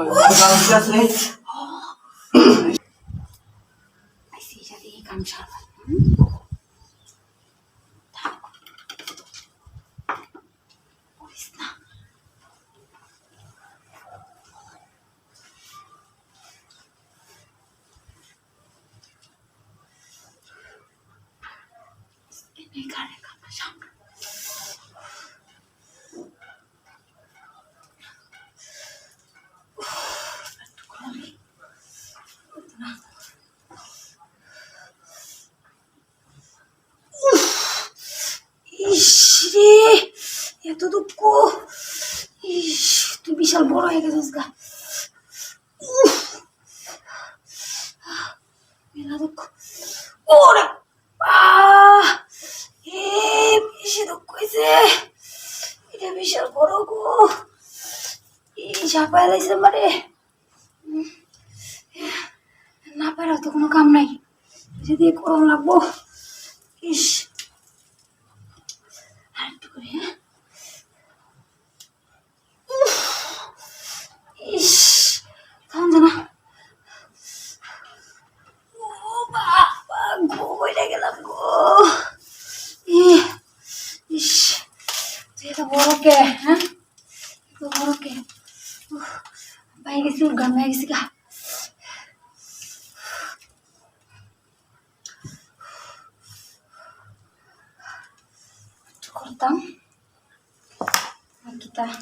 আছে আইসি এটা দিয়ে কাম সারবা করিস না এনে গাড়ি কাম সামনে ইস রে এত দুঃখ ইস, তুই বিশাল বড় হয়ে গেছিস গা! মেলা দুঃখ ওরে এ, বেশি দুঃখ এটা বিশাল মানে না পারা তো কোনো কাম নাই। যদি করম লাগবো। ইস আরেকটু করে হ্যাঁ উফ, ইস থাম না ও বাবা গো বইটা গেলাম গো ই, ইস তুই এত বড় কে হ্যাঁ এত বড় কে উফ, গেছি গান হয়ে গেছি গা করতাম জানি?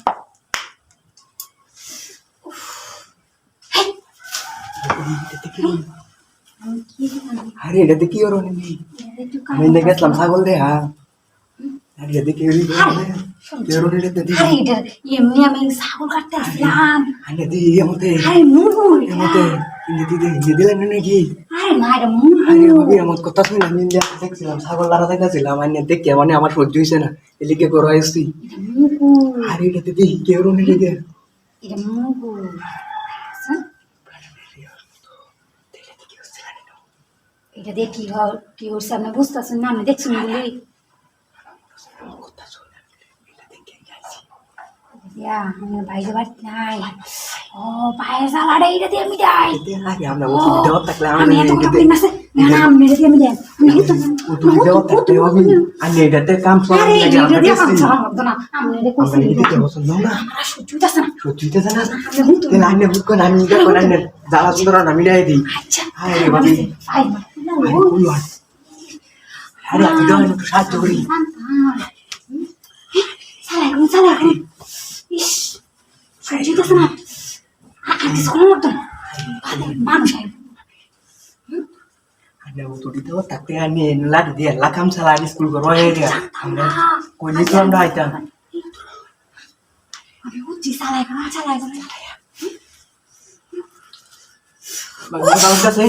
আরে এটাতে কি ওর এটা আমি দেখেছিলাম। ছাগল দে এমনি আমি কাটতে আসলাম। আরে আমার সহ্য হয়েছে না। এলিকে করো আসছি এটা মুগু আরে এটাতে দি কি ওর এটা দিয়ে কি হয় কি হচ্ছে আপনি বুঝতেছেন না? আমি দেখছি আমার ভাইকে বাড়িতে নাই। ও পায়ের জ্বালাটা এটা দিয়ে আমি যাই আমি এত কথা আছে না সাহায্য করি সালাই কোন সালাই কোন ইস সহ্য হইতাছে না আমি স্কুলে লাগতো না মানুষ ও তো দিতে থাকতে আইনে লাঠি দিয়ে লাকাম চালা আইনে স্কুল করব আমরা কই নিতে আমরা আইতা আমি বুঝছি সালাই কোন সালাই কোন বাবা কাছে